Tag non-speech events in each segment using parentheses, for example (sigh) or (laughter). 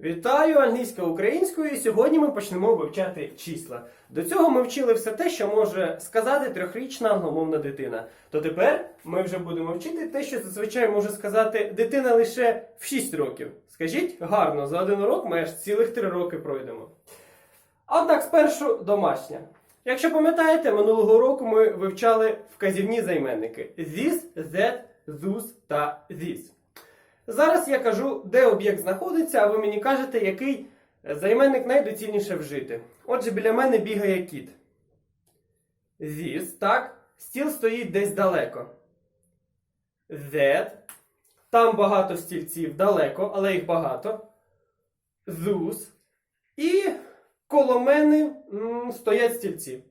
Вітаю англійська українською. Сьогодні ми почнемо вивчати числа. До цього ми вчили все те, що може сказати трьохрічна англомовна дитина. То тепер ми вже будемо вчити те, що зазвичай може сказати дитина лише в 6 років. Скажіть гарно, за один урок ми аж цілих 3 роки пройдемо. Однак спершу домашня. Якщо пам'ятаєте, минулого року ми вивчали вказівні займенники this, that, those та this. Зараз я кажу, де об'єкт знаходиться, а ви мені кажете, який займенник найдоцільніше вжити. Отже, біля мене бігає кіт. This, так. Стіл стоїть десь далеко. That. Там багато стільців далеко, але їх багато. Those. І коло мене м, стоять стільці.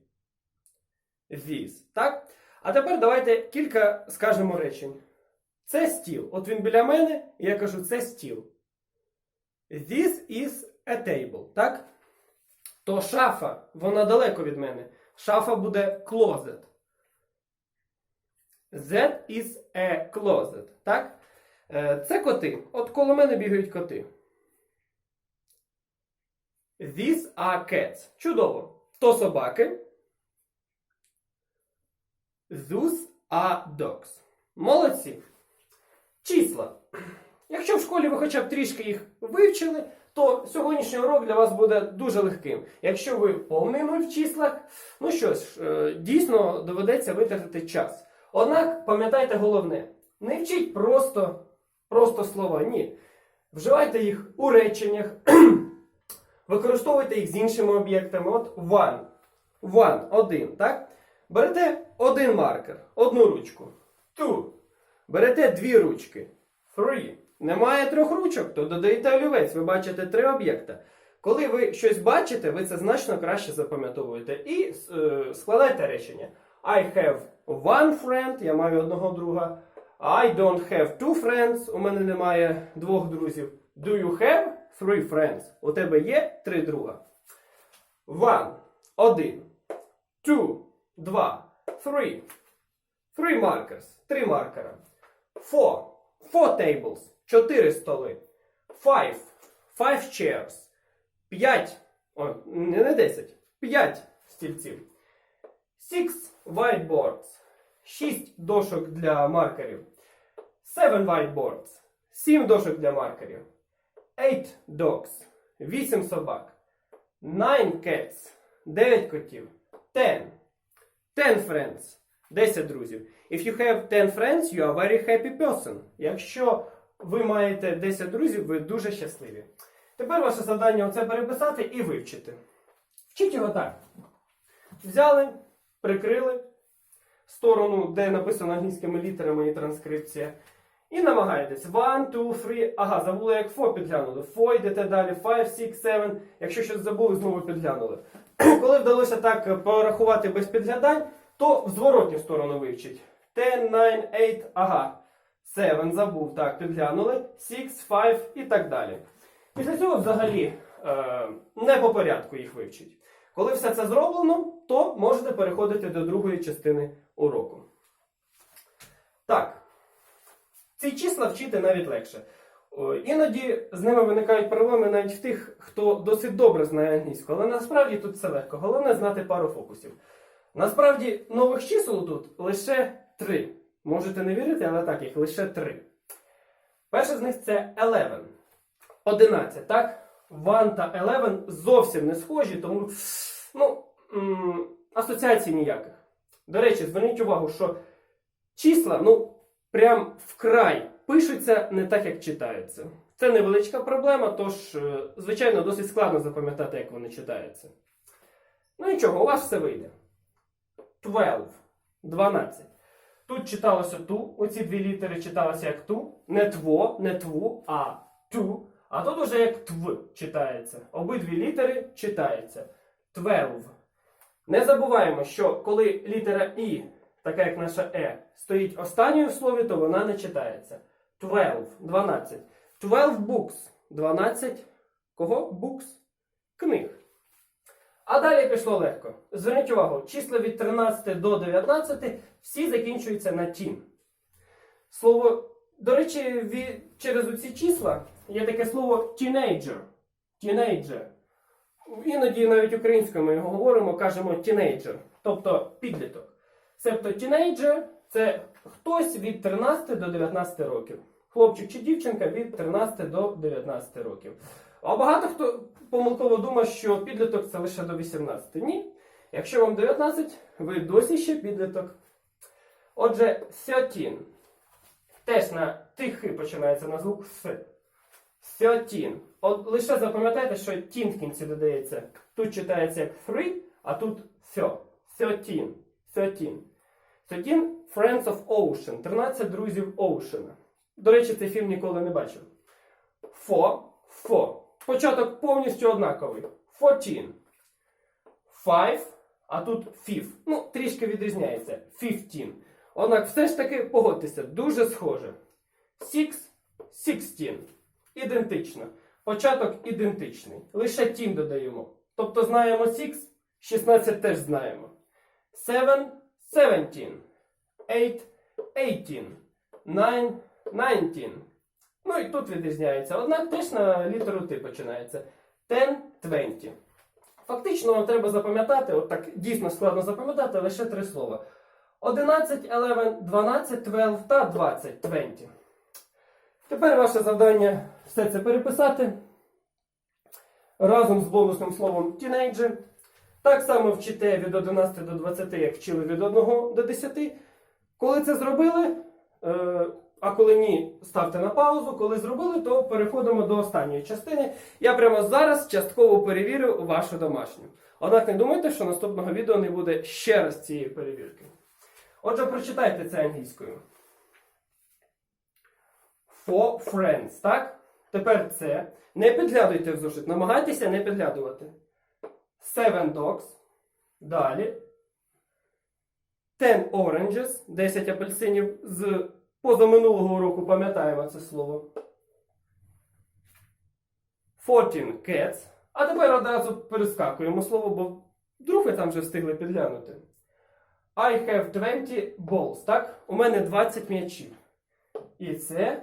This. Так? А тепер давайте кілька скажемо речень. Це стіл. От він біля мене, і я кажу, це стіл. This is a table, так? То шафа, вона далеко від мене. Шафа буде closet. That is a closet, так? Е, Це коти. От коло мене бігають коти. These are cats. Чудово. То собаки. Those are dogs. Молодці. Числа. Якщо в школі ви хоча б трішки їх вивчили, то сьогоднішній урок для вас буде дуже легким. Якщо ви повний нуль в числах, ну що ж, е, дійсно доведеться витратити час. Однак пам'ятайте головне: не вчіть просто, просто слова. Ні. Вживайте їх у реченнях, (clears throat) використовуйте їх з іншими об'єктами. От one. One, один, так? Берете один маркер, одну ручку. Two. Берете дві ручки. Three. Немає трьох ручок, то додаєте олівець, ви бачите три об'єкта. Коли ви щось бачите, ви це значно краще запам'ятовуєте і е, складайте речення. I have one friend, я маю одного друга. I don't have two friends, у мене немає двох друзів. Do you have three friends? У тебе є три друга. One. Один. Two. Два. Three. Three markers. Три маркера. Four. Four tables. Чотири столи. Five. Five chairs. П'ять. О, не, десять. П'ять стільців. Six whiteboards. Шість дошок для маркерів. Seven whiteboards. Сім дошок для маркерів. Eight dogs. Вісім собак. Nine cats. Дев'ять котів. Ten. Ten friends. 10 друзів. If you have 10 friends, you are very happy person. Якщо ви маєте 10 друзів, ви дуже щасливі. Тепер ваше завдання оце переписати і вивчити. Вчіть його так. Взяли, прикрили сторону, де написано англійськими літерами і транскрипція. І намагаєтесь. One, two, three. Ага, забули, як фо підглянули. Фо йдете далі. Five, six, seven. Якщо щось забули, знову підглянули. (clears throat) Коли вдалося так порахувати без підглядань, то в зворотню сторону вивчить. 10, 9, 8, ага. 7 забув, так, підглянули. 6, 5 і так далі. Після цього взагалі е, не по порядку їх вивчить. Коли все це зроблено, то можете переходити до другої частини уроку. Так. Ці числа вчити навіть легше. Іноді з ними виникають проблеми навіть в тих, хто досить добре знає англійську, але насправді тут все легко. Головне знати пару фокусів. Насправді нових чисел тут лише три. Можете не вірити, але так, їх лише три. Перше з них це 11. 11, так? One та 11 зовсім не схожі, тому ну, асоціацій ніяких. До речі, зверніть увагу, що числа, ну, прям вкрай пишуться не так, як читаються. Це невеличка проблема, тож, е, звичайно, досить складно запам'ятати, як вони читаються. Ну нічого, у вас все вийде. 12. 12. Тут читалося ту, оці дві літери читалося як ту. Не тво, не тву, а ту. А тут уже як тв читається. Обидві літери читаються. 12. Не забуваємо, що коли літера І, така як наша Е, стоїть останньою в слові, то вона не читається. 12. 12. 12 books. 12 кого? Books. Книг. А далі пішло легко. Зверніть увагу, числа від 13 до 19 всі закінчуються на тім. Слово, до речі, ві- через оці числа є таке слово teenager. Teenager. Іноді навіть українською ми його говоримо, кажемо тінейджер, тобто підліток. Себто тінейджер це хтось від 13 до 19 років. Хлопчик чи дівчинка від 13 до 19 років. А багато хто помилково думає, що підліток це лише до 18. Ні. Якщо вам 19, ви досі ще підліток. Отже, 13. Теж на тихий починається на звук С. 13. От лише запам'ятайте, що тін в кінці додається. Тут читається як 3, а тут «сьо». 13. 13. 13 Friends of Ocean. 13 друзів Ocean. До речі, цей фільм ніколи не бачив. Фо. Початок повністю однаковий. 14. Five, а тут fifth. Ну, трішки відрізняється. 15. Однак все ж таки погодьтеся, дуже схоже. Six, 16. Ідентично. Початок ідентичний. Лише тім додаємо. Тобто знаємо six, 16 теж знаємо. Seven, 17. Eight, 18. Nine, 19. Ну і тут відрізняється. Однак теж на літеру Т починається. Ten, 20. Фактично вам треба запам'ятати, от так дійсно складно запам'ятати лише три слова. 11, 11, 12, 12 та 20, 20. Тепер ваше завдання все це переписати разом з бонусним словом teenager. Так само вчите від 11 до 20, як вчили від 1 до 10. Коли це зробили, е, а коли ні, ставте на паузу. Коли зробили, то переходимо до останньої частини. Я прямо зараз частково перевірю вашу домашню. Однак не думайте, що наступного відео не буде ще раз цієї перевірки. Отже, прочитайте це англійською. For friends, так? Тепер це. Не підглядуйте в зошит, намагайтеся не підглядувати. Seven dogs. Далі. Ten oranges. 10 апельсинів з позаминулого року пам'ятаємо це слово. 14 cats. А тепер одразу перескакуємо слово, бо вдруг там вже встигли підглянути. I have 20 balls, так? У мене 20 м'ячів. І це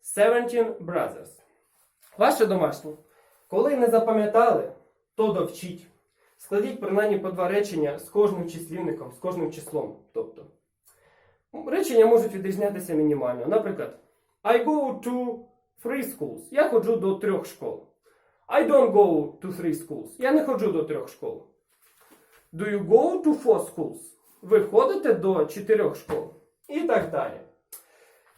17 brothers. Ваше домашнє. Коли не запам'ятали, то довчіть. Складіть принаймні по два речення з кожним числівником, з кожним числом. Тобто, речення можуть відрізнятися мінімально. Наприклад, I go to three schools. Я ходжу до трьох школ. I don't go to three schools. Я не ходжу до трьох школ. Do you go to four schools? Ви ходите до чотирьох школ. І так далі.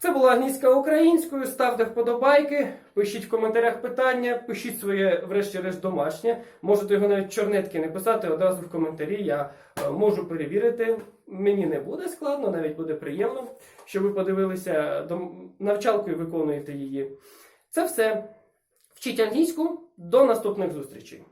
Це була англійська українською. Ставте вподобайки, пишіть в коментарях питання, пишіть своє, врешті-решт, домашнє. Можете його навіть чорнетки не писати одразу в коментарі. Я е, можу перевірити. Мені не буде складно, навіть буде приємно, що ви подивилися дом- навчалкою, виконуєте її. Це все. Вчіть англійську. До наступних зустрічей.